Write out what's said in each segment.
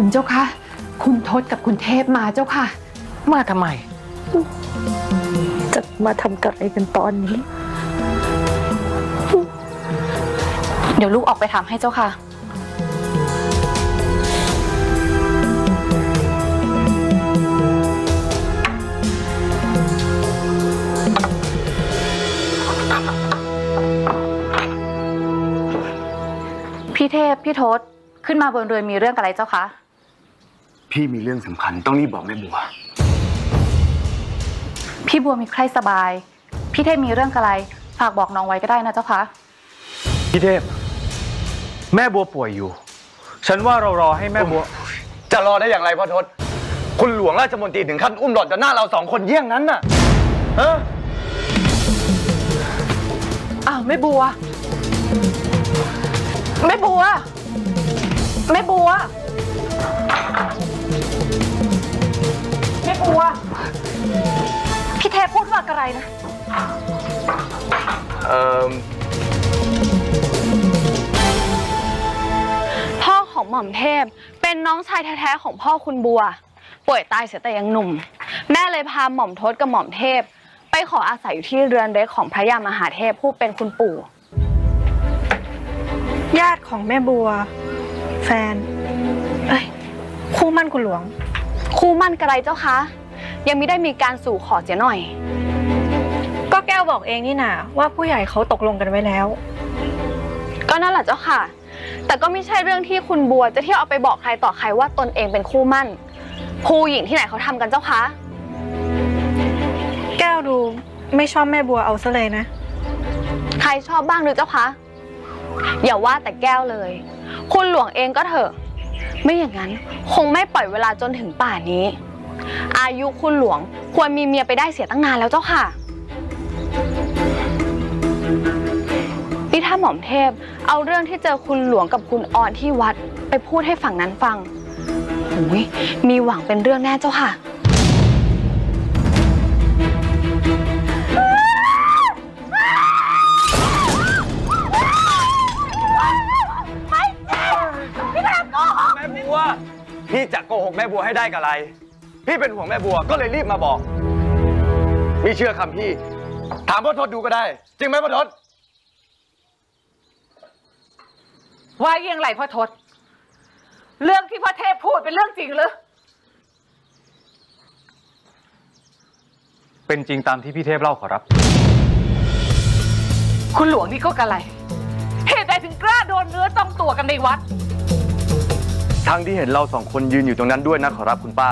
คุณเจ้าค่ะคุณทศกับคุณเทพมาเจ้าค่ะ มาทำไม จะมาทำกับอะไรกันตอนนี้ เดี๋ยวลูกออกไปถามให้เจ้าค่ะ พี่เทพ พี่ทศ ขึ้นมาบนเรือนมีเรื่องอะไรเจ้าคะ พี่มีเรื่องสำคัญต้องรีบบอกแม่บัว พี่บัวมีใครสบาย พี่เทพมีเรื่องอะไร ฝากบอกน้องไว้ก็ได้นะเจ้าคะ พี่เทพ แม่บัวป่วยอยู่ ฉันว่าเรารอให้แม่บัว จะรอได้อย่างไรพ่อทศคุณหลวงราชมนตรีถึงขั้นอุ้มหล่อนต่อหน้าเราสองคนเยี่ยงนั้นน่ะฮะอ้าวแม่บัว แม่บัว แม่บัว แม่บัวพี่เทพพูดว่าอะไรนะ เอ่อ พ่อของหม่อมเทพเป็นน้องชายแท้ๆของพ่อคุณบัว ป่วยตายเสียแต่ยังหนุ่ม แม่เลยพาหม่อมทศกับหม่อมเทพ ไปขออาศัยอยู่ที่เรือนเล็กของพระยามหาเทพผู้เป็นคุณปู่ ญาติของแม่บัว แฟน เอ้ย คู่มั่นคุณหลวง คู่มั่นกระไรเจ้าคะ ยังไม่ได้มีการสู่ขอเสียหน่อย ก็แก้วบอกเองนี่นาว่าผู้ใหญ่เขาตกลงกันไว้แล้ว ก็นั่นแหละเจ้าค่ะ แต่ก็ไม่ใช่เรื่องที่คุณบัวจะเที่ยวเอาไปบอกใครต่อใครว่าตนเองเป็นคู่มั่น ผู้หญิงที่ไหนเขาทำกันเจ้าคะ แก้วดูไม่ชอบแม่บัวเอาซะเลยนะ ใครชอบบ้างหรือเจ้าคะ อย่าว่าแต่แก้วเลย คุณหลวงเองก็เถอะ ไม่อย่างนั้นคงไม่ปล่อยเวลาจนถึงป่านนี้ อายุคุณหลวงควรมีเมียไปได้เสียตั้งนานแล้วเจ้าค่ะ นี่ถ้าหม่อมเทพ เอาเรื่องที่เจอคุณหลวงกับคุณออนที่วัดไปพูดให้ฝั่งนั้นฟังหุยมีหวังเป็นเรื่องแน่เจ้าค่ะ แม่บัว พี่จะโกหกแม่บัวให้ได้กับอะไร พี่เป็นห่วงแม่บัวก็เลยรีบมาบอกพี่เชื่อคำพี่ ถามพ่อทศดูก็ได้ จริงไหมพ่อทศว่ายังไรพ่อทศเรื่องที่พ่อเทพพูดเป็นเรื่องจริงหรือเป็นจริงตามที่พี่เทพเล่าขอรับ คุณหลวงนี่ก็กะไร เหตุใดถึงกล้าโดนเนื้อต้องตัวกันในวัด ทั้งที่เห็นเราสองคนยืนอยู่ตรงนั้นด้วยนะขอรับคุณป้า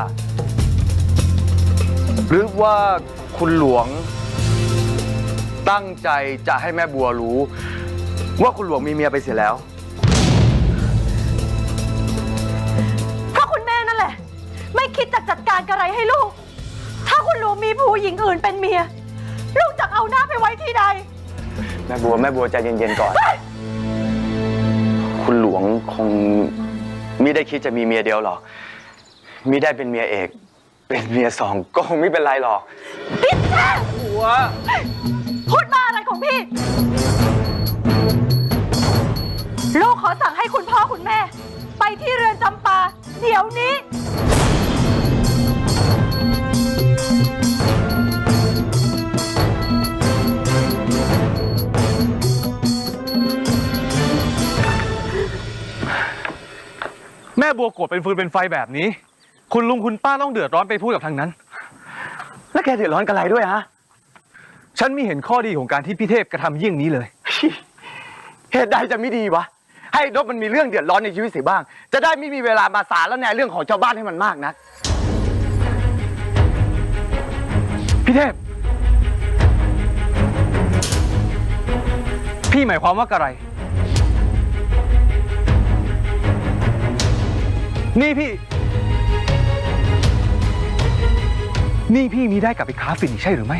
หรือว่าคุณหลวงตั้งใจจะให้แม่บัวรู้ ว่าคุณหลวงมีเมียไปเสียแล้ว เพราะคุณแม่นั่นแหละ ไม่คิดจะจัดการกระไรให้ลูก ถ้าคุณหลวงมีผู้หญิงอื่นเป็นเมีย ลูกจะเอาหน้าไปไว้ที่ใด แม่บัวแม่บัวใจเย็นๆก่อน คุณหลวงคงมิได้คิดจะมีเมียเดียวหรอกมิได้เป็นเมียเอก เป็นเมียสองก็คงไม่เป็นไรหรอกพูดมาอะไรของพี่ ลูกขอสั่งให้คุณพ่อคุณแม่ ไปที่เรือนจำปา เดี๋ยวนี้ แม่บัวโกรธเป็นฟืนเป็นไฟแบบนี้ คุณลุงคุณป้าต้องเดือดร้อนไปพูดกับทางนั้น แล้วแกเดือดร้อนกับอะไรด้วยฮะ ฉันมีเห็นข้อดีของการที่พี่เทพกระทำเยี่ยงนี้เลย เหตุใดจะไม่ดีวะ ให้นกมันมีเรื่องเดือดร้อนในชีวิตเสียบ้าง จะได้ไม่มีเวลามาสารและแนเรื่องของชาวบ้านให้มันมากนัก พี่เทพ พี่หมายความว่ากะไร นี่พี่ นี่พี่มีได้กลับไปค้าฝิ่นอีกใช่หรือไม่